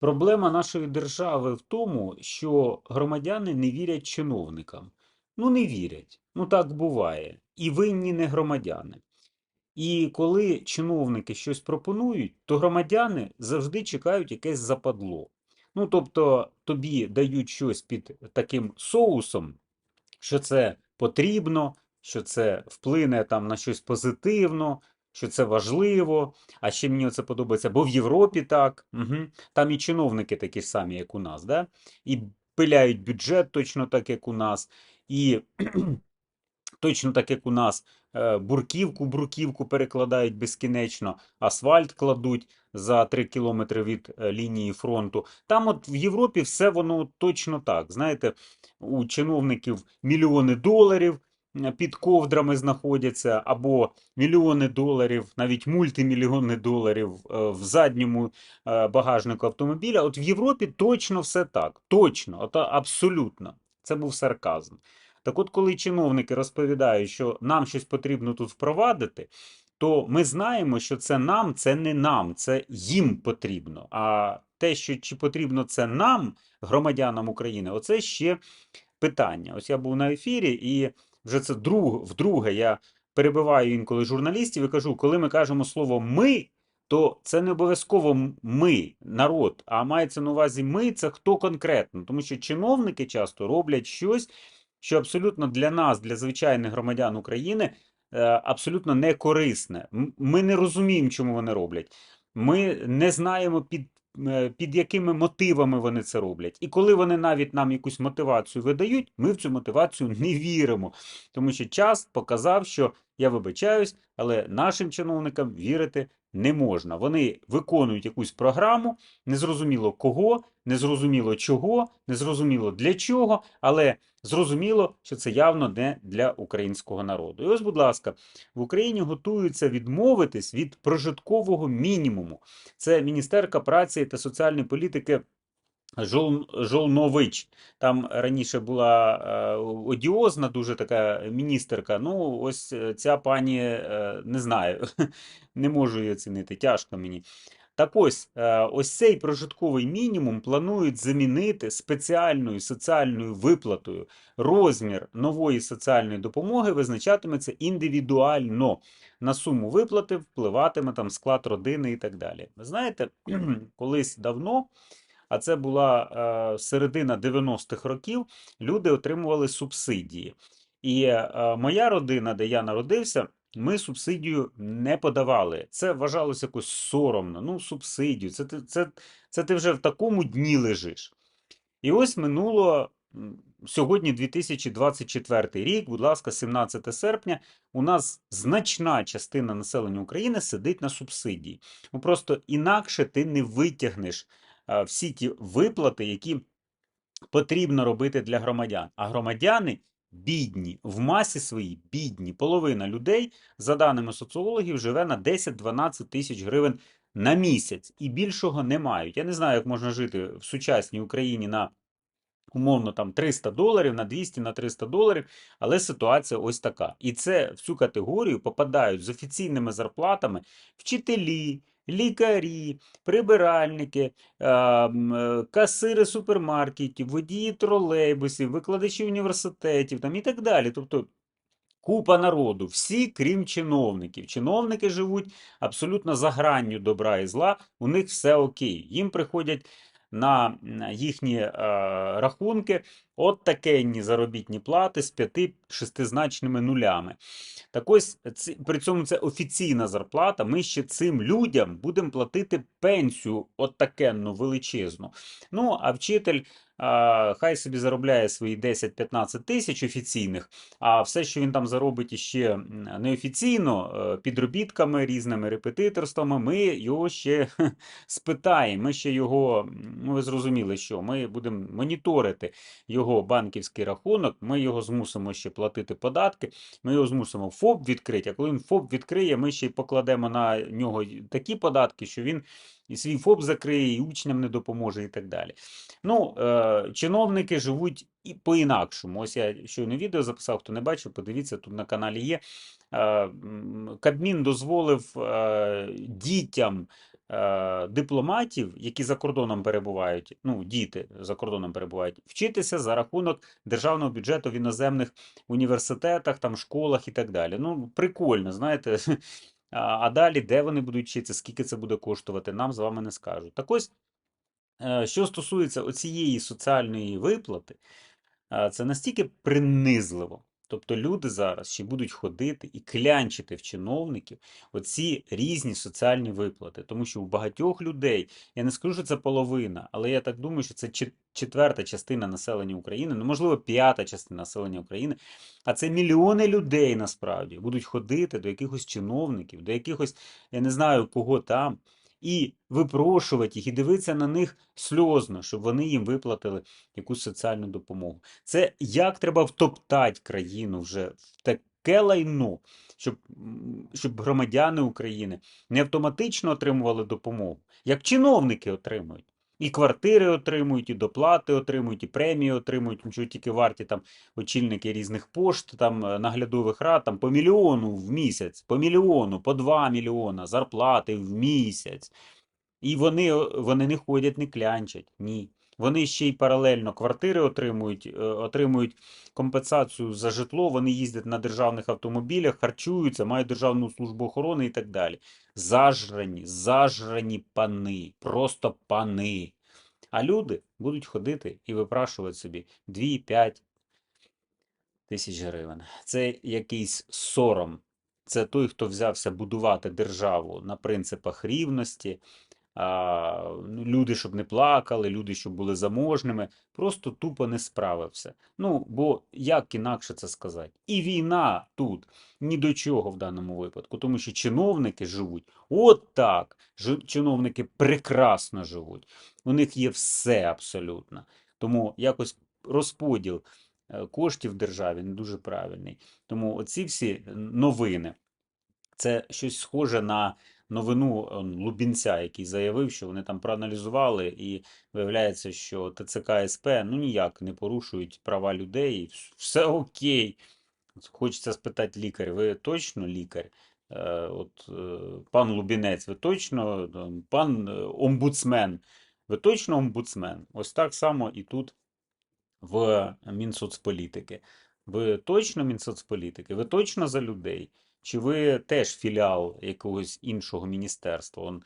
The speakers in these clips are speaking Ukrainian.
Проблема нашої держави в тому, що громадяни не вірять чиновникам. Ну, не вірять. Ну, так буває. І винні не громадяни. І коли чиновники щось пропонують, то громадяни завжди чекають якесь западло. Ну, тобто, тобі дають щось під таким соусом, що це потрібно, що це вплине там на щось позитивно, що це важливо. А ще мені це подобається, бо в Європі так. Угу. Там і чиновники такі самі, як у нас, да? і пиляють бюджет точно так, як у нас, і точно так, як у нас е, бурківку, перекладають безкінечно, асфальт кладуть за 3 кілометри від е, лінії фронту. Там, от в Європі, все воно точно так. Знаєте, у чиновників мільйони доларів під ковдрами знаходяться, або мільйони доларів, навіть мультимільйони доларів е, в задньому е, багажнику автомобіля. От в Європі точно все так. Точно, от абсолютно. Це був сарказм. Так от, коли чиновники розповідають, що нам щось потрібно тут впровадити, то ми знаємо, що це нам, це не нам, це їм потрібно. А те, що чи потрібно це нам, громадянам України, оце ще питання. Ось я був на ефірі, і вже це друг, вдруге я перебиваю інколи журналістів і кажу, коли ми кажемо слово ми. То це не обов'язково ми, народ, а мається на увазі ми це хто конкретно, тому що чиновники часто роблять щось, що абсолютно для нас, для звичайних громадян України, е, абсолютно не корисне. Ми не розуміємо, чому вони роблять. Ми не знаємо під, під якими мотивами вони це роблять. І коли вони навіть нам якусь мотивацію видають, ми в цю мотивацію не віримо. Тому що час показав, що я вибачаюсь, але нашим чиновникам вірити не можна. Вони виконують якусь програму, незрозуміло кого, незрозуміло чого, незрозуміло для чого, але зрозуміло, що це явно не для українського народу. І ось, будь ласка, в Україні готуються відмовитись від прожиткового мінімуму. Це міністерка праці та соціальної політики. Жол, Жолнович. Там раніше була е, одіозна дуже така міністерка. Ну, ось е, ця пані е, не знаю, не можу її оцінити, тяжко мені. Так ось, ось цей прожитковий мінімум планують замінити спеціальною соціальною виплатою. Розмір нової соціальної допомоги визначатиметься індивідуально. На суму виплати впливатиме там склад родини і так далі. Ви знаєте, колись давно, а це була е, середина 90-х років, люди отримували субсидії. І е, моя родина, де я народився, ми субсидію не подавали. Це вважалося якось соромно. Ну, субсидію. Це, ти- це, це ти вже в такому дні лежиш. І ось минуло сьогодні 2024 рік, будь ласка, 17 серпня. У нас значна частина населення України сидить на субсидії. Ну просто інакше ти не витягнеш всі ті виплати, які потрібно робити для громадян. А громадяни бідні, в масі своїй бідні. Половина людей, за даними соціологів, живе на 10-12 тисяч гривень на місяць і більшого не мають. Я не знаю, як можна жити в сучасній Україні на умовно там 300 доларів, на 200, на 300 доларів, але ситуація ось така. І це в цю категорію попадають з офіційними зарплатами вчителі, лікарі, прибиральники, е, касири супермаркетів, водії тролейбусів, викладачі університетів там і так далі. Тобто Купа народу, всі, крім чиновників. Чиновники живуть абсолютно за гранню добра і зла, у них все окей. Їм приходять на їхні рахунки от такенні заробітні плати з п'яти шестизначними нулями. Так ось при цьому це офіційна зарплата. Ми ще цим людям будемо платити пенсію от такенну величезну. Ну, а вчитель. а, Хай собі заробляє свої 10-15 тисяч офіційних, а все, що він там заробить іще неофіційно, е, підробітками, різними репетиторствами, ми його ще спитаємо. Ми ще його, ну ви зрозуміли, що ми будемо моніторити його банківський рахунок, ми його змусимо ще платити податки, ми його змусимо ФОП відкрити. А коли він ФОП відкриє, ми ще й покладемо на нього такі податки, що він і свій ФОП закриє, і учням не допоможе, і так далі. Ну, е, чиновники живуть і по-інакшому. Ось я щойно відео записав, хто не бачив, подивіться, тут на каналі є. Е, Кабмін дозволив е, дітям дипломатів, які за кордоном перебувають, ну, діти за кордоном перебувають, вчитися за рахунок державного бюджету в іноземних університетах, там, школах і так далі. Ну, прикольно, знаєте. А, далі, де вони будуть вчитися, скільки це буде коштувати, нам з вами не скажуть. Так ось, е, що стосується оцієї соціальної виплати, Це настільки принизливо. Тобто люди зараз ще будуть ходити і клянчити в чиновників оці різні соціальні виплати. Тому що у багатьох людей, я не скажу, що це половина, але я так думаю, що це четверта частина населення України, ну можливо, п'ята частина населення України. А це мільйони людей насправді будуть ходити до якихось чиновників, до якихось, я не знаю кого там, і випрошувати їх, і дивитися на них сльозно, щоб вони їм виплатили якусь соціальну допомогу. Це як треба втоптати країну вже в таке лайно, щоб, щоб громадяни України не автоматично отримували допомогу, як чиновники отримують. І квартири отримують, і доплати отримують, і премії отримують, нічого тільки варті там очільники різних пошт, там е, наглядових рад, там по мільйону в місяць, по мільйону, по два мільйона зарплати в місяць. І вони, вони не ходять, не клянчать. Ні. Вони ще й паралельно квартири отримують, е, отримують компенсацію за житло, вони їздять на державних автомобілях, харчуються, мають державну службу охорони і так далі. Зажрані, зажрані пани, просто пани. А люди будуть ходити і випрашувати собі 2-5 тисяч гривень. Це якийсь сором. Це той, хто взявся будувати державу на принципах рівності, люди, щоб не плакали, люди, щоб були заможними, просто тупо не справився. Ну, бо як інакше це сказати? І війна тут ні до чого в даному випадку, тому що чиновники живуть от так. Чиновники прекрасно живуть. У них є все абсолютно. Тому якось розподіл е, коштів в державі не дуже правильний. Тому оці всі новини. Це щось схоже на новину Лубінця, який заявив, що вони там проаналізували, і виявляється, що ТЦК СП ну ніяк не порушують права людей. Все окей. Хочеться спитати лікаря, ви точно лікар? Е, От е, пан Лубінець, ви точно, пан е, омбудсмен, ви точно омбудсмен? Ось так само і тут в Мінсоцполітики. Ви точно Мінсоцполітики? Ви точно за людей? Чи ви теж філіал якогось іншого міністерства?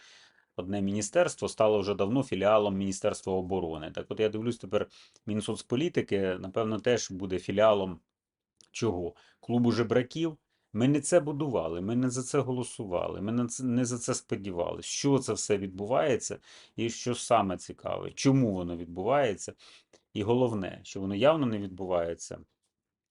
Одне міністерство стало вже давно філіалом Міністерства оборони. Так от я дивлюсь тепер Мінсоцполітики, напевно, теж буде філіалом чого? Клубу жебраків. Ми не це будували, ми не за це голосували, ми не за це сподівалися. Що це все відбувається, і що саме цікаве, чому воно відбувається? І головне, що воно явно не відбувається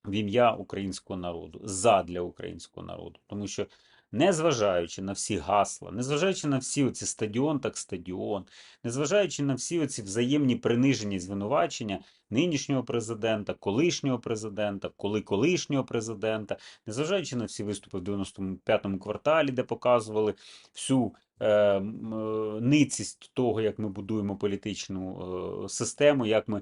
в ім'я українського народу, задля українського народу. Тому що, незважаючи на всі гасла, незважаючи на всі оці стадіон, так стадіон, незважаючи на всі оці взаємні приниження і звинувачення нинішнього президента, колишнього президента, коли колишнього президента, незважаючи на всі виступи в 95-му кварталі, де показували всю е, е, ницість того, як ми будуємо політичну е, систему, як ми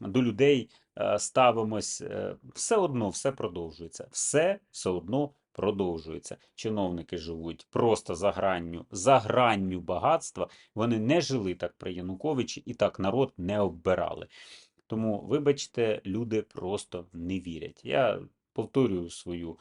до людей е, ставимось, е, все одно все продовжується. Все все одно продовжується. Чиновники живуть просто за гранню, за гранню багатства. Вони не жили так при Януковичі і так народ не оббирали. Тому, вибачте, люди просто не вірять. Я повторюю свою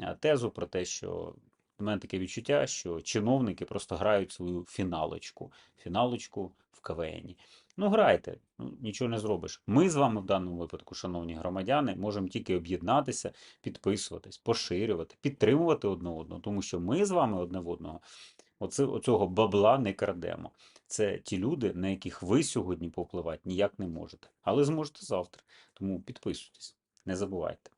е, тезу про те, що в мене таке відчуття, що чиновники просто грають свою фіналочку, фіналочку в КВНі. Ну, грайте, ну, нічого не зробиш. Ми з вами в даному випадку, шановні громадяни, можемо тільки об'єднатися, підписуватись, поширювати, підтримувати одне одного, тому що ми з вами одне в одного оце, оцього бабла не крадемо. Це ті люди, на яких ви сьогодні повпливати ніяк не можете, але зможете завтра. Тому підписуйтесь, не забувайте.